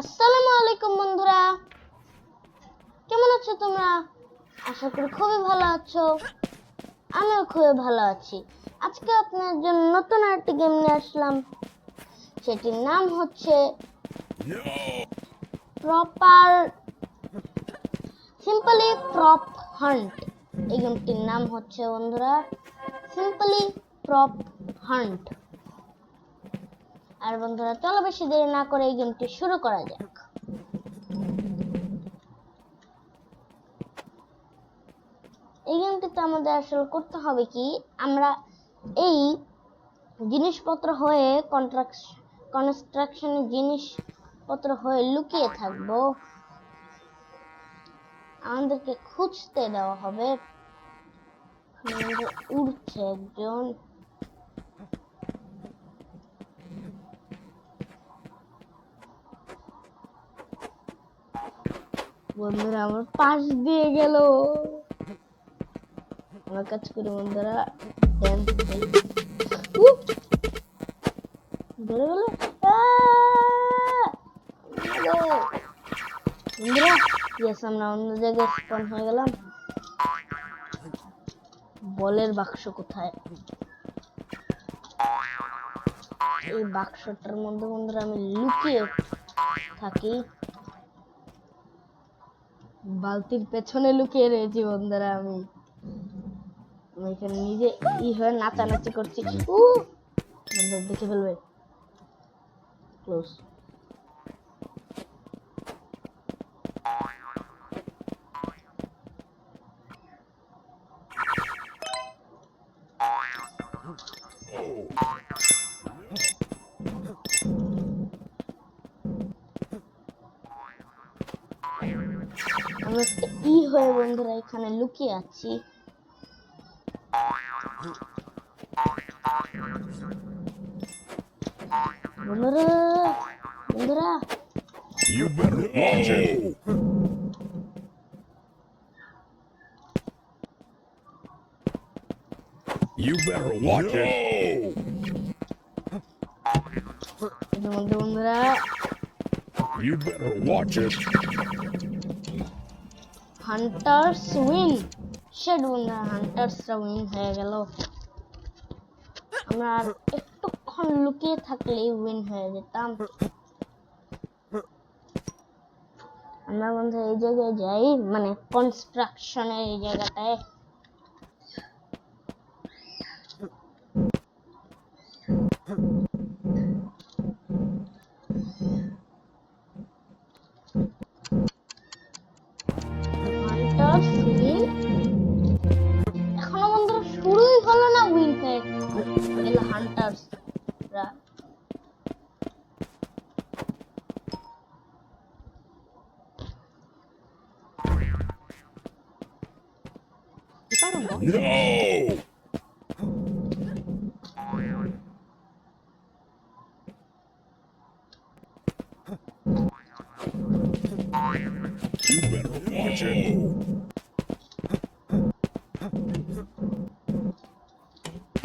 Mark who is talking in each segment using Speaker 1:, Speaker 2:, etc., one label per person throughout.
Speaker 1: আসসালামু আলাইকুম বন্ধুরা। কেমন আছো তোমরা? আশা করি খুবই ভালো আছো। আমিও খুবই ভালো আছি। আজকে আপনার জন্য নতুন আরেকটি গেম নিয়ে আসলাম। সেটির নাম হচ্ছে প্রপার সিম্পলি প্রপ হান্ট এই গেমটির নাম হচ্ছে, বন্ধুরা সিম্পলি প্রপ হান্ট আর বন্ধুরা, চলো বেশি দেরি না করে এই গেমটি শুরু করা যাক। এই গেমটিতে আমাদের আসলে করতে হবে কি, আমরা এই জিনিসপত্র হয়ে কনস্ট্রাকশনের জিনিসপত্র হয়ে লুকিয়ে থাকব। আমাদেরকে খুঁজতে দেওয়া হবে। উড়ছে একজন। বন্ধুরা, আমার পাশ দিয়ে গেল। আমার কাজ করে বন্ধুরা ধরে গেল। বন্ধুরা ইয়েস আমরা অন্য জায়গায় স্পন হয়ে গেলাম। বলের বাক্স কোথায়? এই বাক্সটার মধ্যে বন্ধুরা আমি লুকিয়ে থাকি। বালতির পেছনে লুকিয়ে রয়েছি বন্ধুরা আমি। এখানে নিজে ই হয়ে নাচানাচি করছি। দেখে ফেলবে। ক্লোজ এখানে লুকিয়ে আছি বন্ধুরা বন্ধুরা
Speaker 2: You better watch it. You better watch it.
Speaker 1: এর মধ্যে বন্ধুরা
Speaker 2: You better watch it.
Speaker 1: Hunters win shade বন্ধুরা হান্টার্সরা উইন হয়ে গেল। আমরা আর একটুক্ষণ লুকিয়ে থাকলেই উইন হয়ে যেতাম। আমরা বন্ধু এই জায়গায় যাই মানে কনস্ট্রাকশনের এই জায়গাটায়।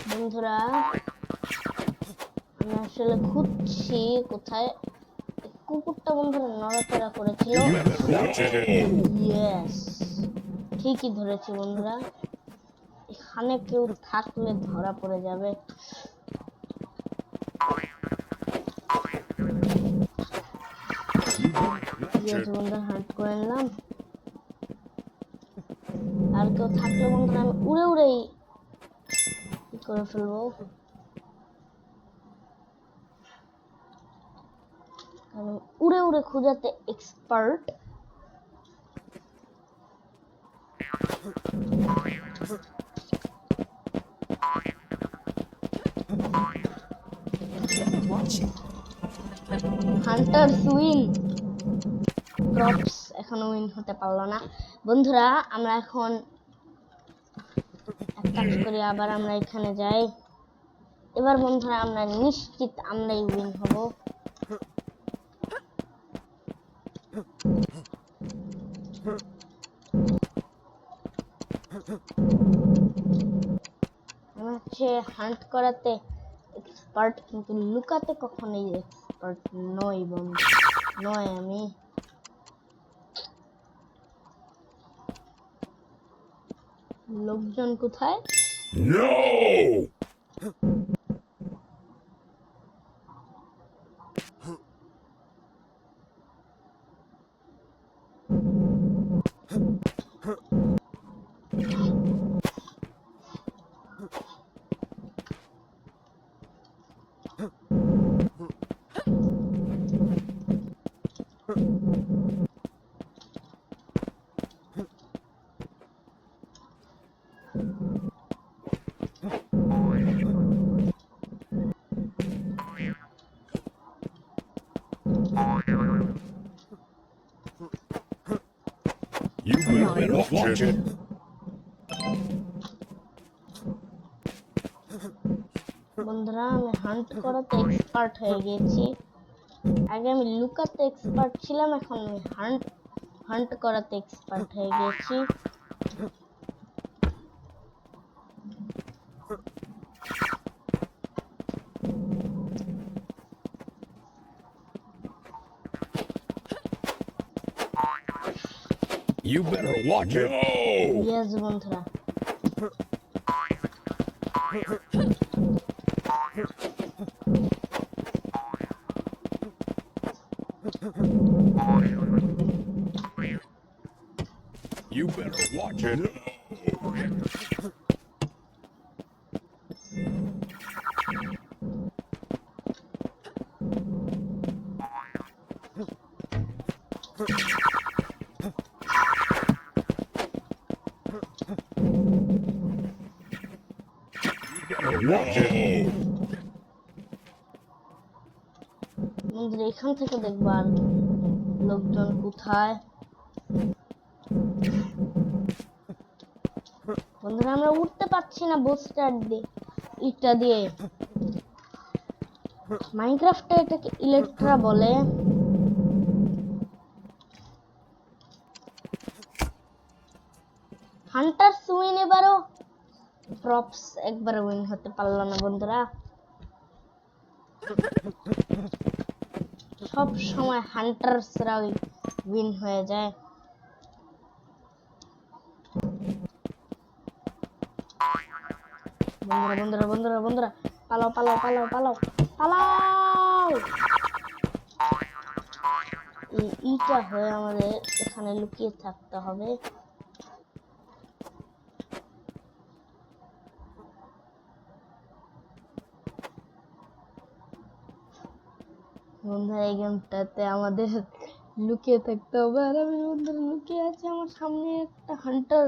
Speaker 1: বন্ধুরা আমি আসলে খুঁজছি কোথায় কুকুরটা বন্ধুরা নড়াচড়া করেছিল. ইয়েস ঠিকই ধরেছি বন্ধুরা এখানে কেউ থাকলে ধরা পড়ে যাবে. বন্ধুরা হান্ট করে নিলাম আর কেউ থাকলে বন্ধুরা আমি উড়ে উড়েই ই করে ফেলব? আমি উড়ে উড়ে খোঁজাতে এক্সপার্ট হান্টার উইন প্রপস এখনও উইন হতে পারল না। বন্ধুরা, আমরা এখন এক কাজ করি আবার আমরা এখানে যাই। এবার বন্ধুরা আমরা নিশ্চিত আমরাই উইন হব। আমি হচ্ছে হান্ট করাতে এক্সপার্ট কিন্তু লুকাতে কখনোই এক্সপার্ট নই বন্ধু। নয় আমি। লোকজন কোথায়
Speaker 2: No! Better watch it.
Speaker 1: বন্ধুরা, আমি হান্ট করাতে এক্সপার্ট হয়ে গেছি আগে আমি লুকাতে এক্সপার্ট ছিলাম, এখন আমি হান্ট হান্ট করাতে এক্সপার্ট হয়ে গেছি
Speaker 2: You better watch it. No!
Speaker 1: Yes বন্ধুরা
Speaker 2: You better watch it. Watch
Speaker 1: বন্ধুরা এখান থেকে দেখবার লোকজন কোথায়? বন্ধুরা, আমরা উঠতে পারছি না বুস্টার দিয়ে। ইটা দিয়ে। মাইনক্রাফটে এটাকে ইলেকট্রা বলে। হান্টার সুইন এবারও প্রপস একবার উইন হতে পারল না, বন্ধুরা। সব সময় হান্টার্সরা উইন হয়ে যায়। বন্ধুরা বন্ধুরা বন্ধুরা বন্ধুরা, পালাও পালাও পালাও পালাও পালাও! এই ইটা হয়ে আমাদের এখানে লুকিয়ে থাকতে হবে। বন্ধুরা এই গেমটাতে আমাদের লুকিয়ে থাকতে হবে আর আমি বন্ধুরা লুকিয়ে আছি আমার সামনে একটা হান্টার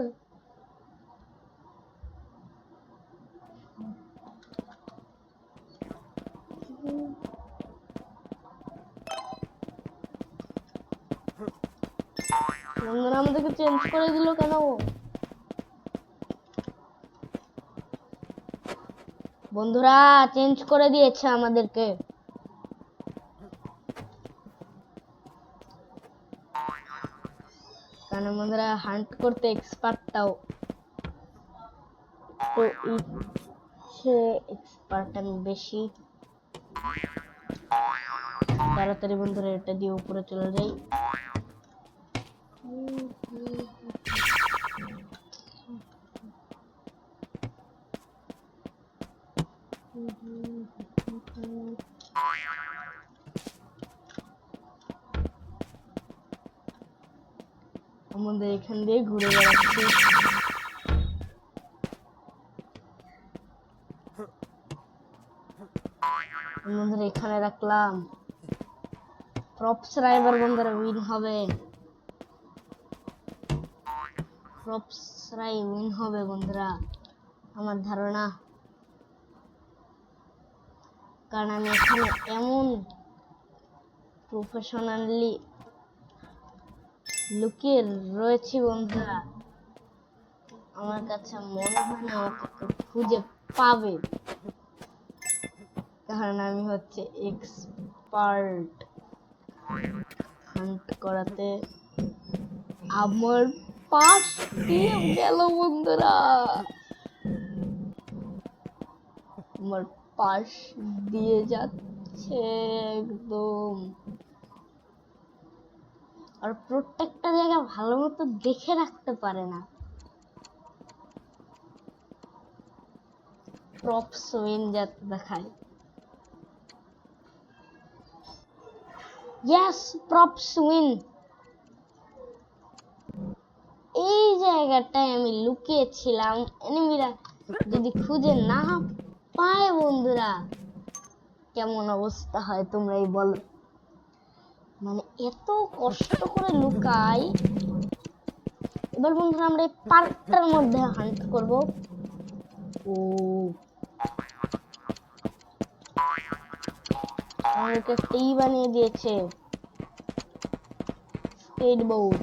Speaker 1: বন্ধুরা, আমাদেরকে চেঞ্জ করে দিল কেন বন্ধুরা চেঞ্জ করে দিয়েছে আমাদেরকে। কারণ বন্ধুরা হান্ট করতে এক্সপার্টটাও তো এই সে এক্সপার্ট আমি বেশি। তাড়াতাড়ি বন্ধুরা এটা দিয়ে উপরে চলে যাই। আমাদের এখান দিয়ে ঘুরে বেড়াচ্ছি। বন্ধুরা, এখানে রাখলাম প্রপস রাইভার বন্ধুরা উইন হবে। প্রপস রাই উইন হবে বন্ধুরা, আমার ধারণা। কারণ আমি এখানে এমন প্রফেশনালি লুকিয়ে রয়েছি বন্ধুরা। আমার কাছে মনে হয় না আমাকে খুঁজে পাবে। কারণ আমি হচ্ছে এক্সপার্ট হান্ট করাতে আমার পাশ দিয়ে গেল বন্ধুরা। আমার পাশ দিয়ে যাচ্ছে একদম। আর প্রত্যেকটা জায়গা ভালো মতো দেখে রাখতে পারে না। ইয়েস প্রপ সুইন এই জায়গাটায় আমি লুকিয়েছিলাম। এনিমিরা যদি খুঁজে না পায় বন্ধুরা, কেমন অবস্থা হয় তোমরাই বলো। এত কষ্ট করে লুকাই। এবার বন্ধুরা আমরা এই পার্কটার মধ্যে হান্ট করব। ও। আমাকে টি বানিয়ে দিয়েছে। স্কেট বোর্ড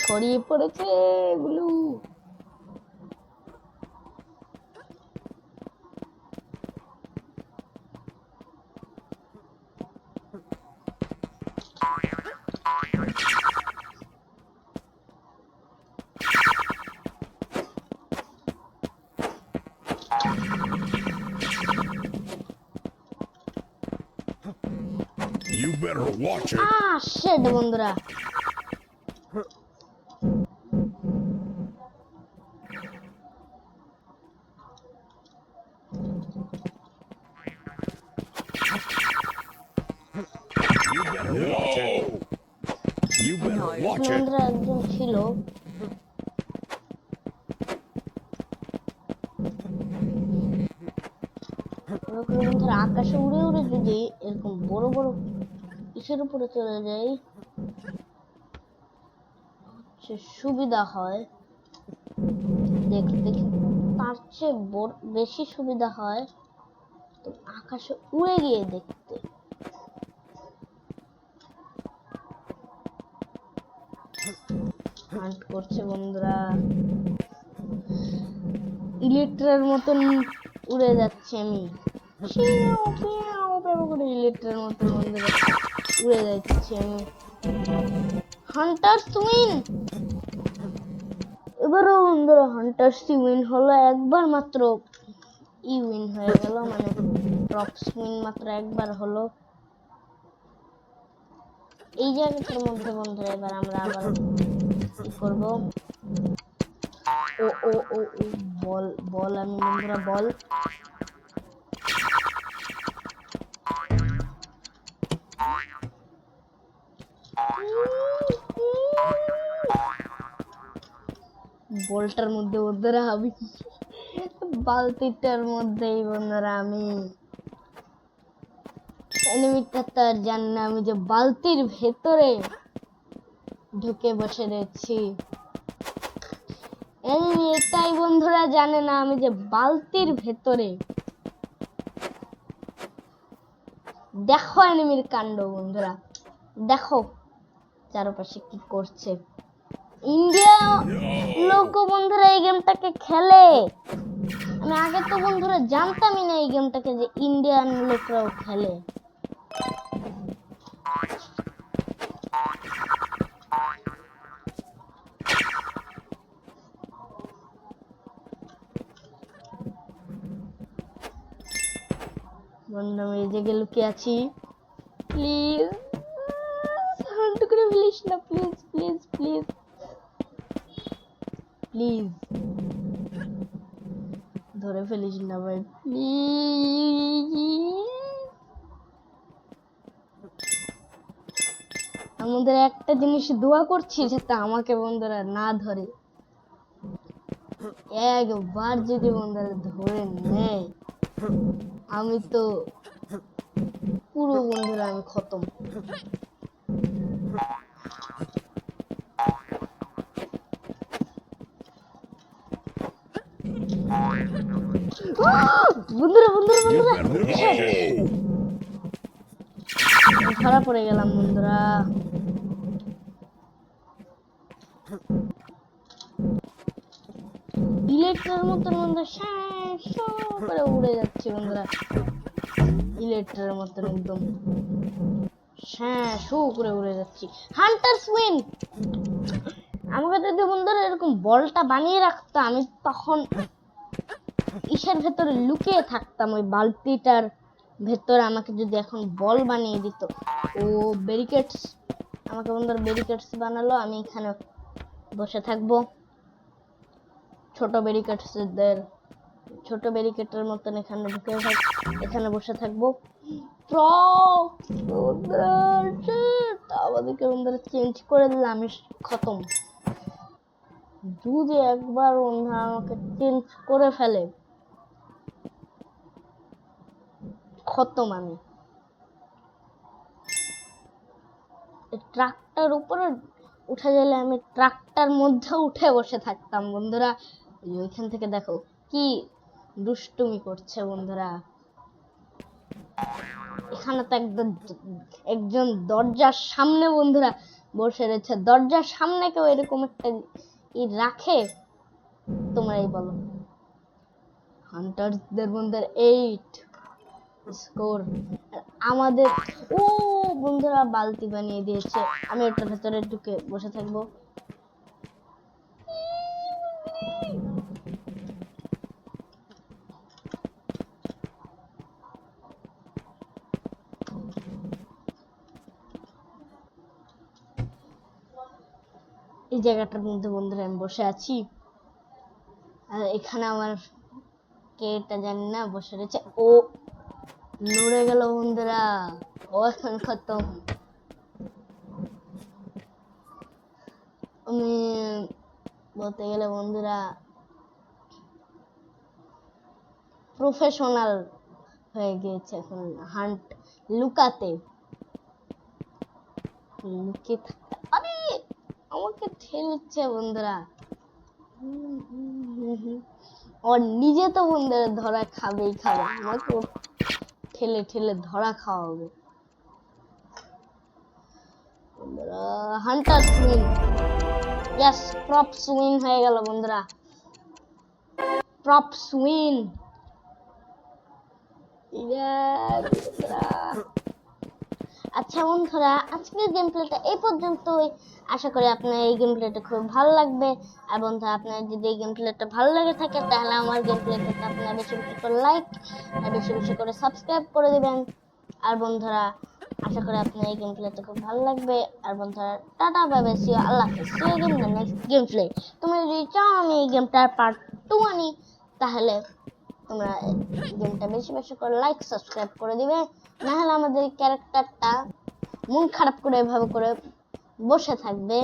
Speaker 1: ছড়িয়ে পড়েছে এগুলো।
Speaker 2: You better watch it.
Speaker 1: Ah shade বন্ধুরা যদি এরকম বড় বড় কিসের উপরে চলে যাই হচ্ছে সুবিধা হয়। দেখতে তার চেয়ে বেশি সুবিধা হয় তো আকাশে উড়ে গিয়ে দেখতে। হান্ট করছে বন্ধুরা। ইলেকট্রের মতন উড়ে যাচ্ছে আমি। করে ইলেকট্রের সুইন এবারও বন্ধুরা হান্টার উইন হলো, একবার মাত্র ই উইন হয়ে গেল মানে প্রপ উইন মাত্র একবার হলো। এই জায়গাটার মধ্যে বন্ধুরা এবার আমরা আবার করব। ও ও ও, বল বল আমি বন্ধুরা, বল। বলটার মধ্যে বন্ধুরা আমি বালতিটার মধ্যেই বন্ধুরা আমি। এনিমিটা তো জান না, আমি যে বালতির ভেতরে ঢুকে বসে রয়েছি। এনিমি এটাই বন্ধুরা জানে না, আমি যে বালতির ভেতরে। দেখো এনিমির কাণ্ড বন্ধুরা, দেখো। চারপাশে কি করছে? ইন্ডিয়া লোক বন্ধুরা এই গেমটাকে খেলে। আমি আগে তো বন্ধুরা জানতামই না এই গেমটাকে যে ইন্ডিয়ান লোকরাও খেলে। বন্ধু, আমি এই জায়গায় লুকিয়ে আছি? প্লিজ হান্ট করে ফেলিস না প্লিজ প্লিজ প্লিজ প্লিজ ধরে ফেলিস না ভাই প্লিজ আমাদের একটা জিনিস দোয়া করছি যাতে আমাকে বন্ধুরা না ধরে। একবার যদি বন্ধুরা ধরে নেয়, আমি তো পুরো বন্ধুরা আমি খতম। বন্ধুরা বন্ধুরা বন্ধুরা।
Speaker 2: It.
Speaker 1: ধরা পড়ে গেলাম বন্ধুরা। ইলেকট্রের মতন বন্ধুরা শ্যাঁ শ্যাঁ করে উড়ে যাচ্ছে বন্ধুরা। ইলেকট্রের মতন একদম। হ্যাঁ শু করে উড়ে যাচ্ছি। হান্টার সুইন আমাকে যদি বন্ধুরা এরকম বলটা বানিয়ে রাখতো আমি তখন ইসের ভেতরে লুকিয়ে থাকতাম, ওই বালতিটার ভেতরে আমাকে যদি এখন বল বানিয়ে দিত। ও ব্যারিকেডস আমাকে বন্ধুরা ব্যারিকেডস বানালো, আমি এখানে বসে থাকব। ছোট ব্যারিকেডসদের ছোট ব্যারিকেডের মতন এখানে ঢুকে এখানে বসে থাকব। আমাদেরকে বন্ধুরা চেঞ্জ করে দিলে আমি খতম। যদি একবার বন্ধুরা আমাকে চেঞ্জ করে ফেলে। খতম আমি। ট্রাকটার উপরে উঠে গেলে আমি ট্রাকটার মধ্যে উঠে বসে থাকতাম, বন্ধুরা। ওই ওইখান থেকে দেখো কি দুষ্টুমি করছে, বন্ধুরা। এখানে তো একদম একজন দরজার সামনে, বন্ধুরা, বসে রয়েছে। দরজার সামনে কেউ এরকম একটা ই রাখে? তোমরাই বলো। হান্টারদের বন্ধুরা এইট স্কোর আমাদের, ও বন্ধুরা বালতি বানিয়ে দিয়েছে। আমি ওটার ভেতরে ঢুকে বসে থাকব। এই জায়গাটার মধ্যে বন্ধুরা আমি বসে আছি। আর এখানে আমার কে এটা জানি না, বসে রয়েছে। ও লড়ে গেল বন্ধুরা অবস্থান খতম আমি বলতে গেলে বন্ধুরা প্রফেশনাল হয়ে গিয়েছে এখন হান্ট লুকাতে আরে আমাকে ঠেলছে বন্ধুরা। ওর নিজে তো বন্ধুরা ধরা খাবেই খাবে আমাকে ও ঠেলে ঠেলে ধরা খাওয়া হবে। হান্টার সুইন ইয়াস প্রপ সুইন হয়ে গেল বন্ধুরা। প্রপ সুইন আচ্ছা বন্ধুরা, আজকের গেম প্লেটা এই পর্যন্তই। আশা করি আপনার এই গেম প্লেটা খুব ভালো লাগবে। আর বন্ধুরা, আপনার যদি এই গেম প্লেটা ভালো লাগে থাকে, তাহলে আমার গেম প্লেটাকে আপনারা বেশি বেশি করে লাইক আর বেশি বেশি করে সাবস্ক্রাইব করে দেবেন। আর বন্ধুরা, আশা করি আপনার এই গেম প্লেটা খুব ভালো লাগবে। আর বন্ধুরা, টাটা, বাই বাই সি আল্লাহ হাফেজ। See game the next game play তোমরা যদি চাও আমি এই গেমটার পার্ট টু আনি, তাহলে তোমরা গেমটা বেশি বেশি করে লাইক সাবস্ক্রাইব করে দিবে। না হলে আমাদের ক্যারেক্টারটা মন খারাপ করে এভাবে করে বসে থাকবে।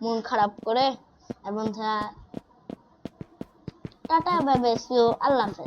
Speaker 1: মন খারাপ করে। এবং বন্ধুরা, tata bye bye see you আল্লাহ হাফেজ।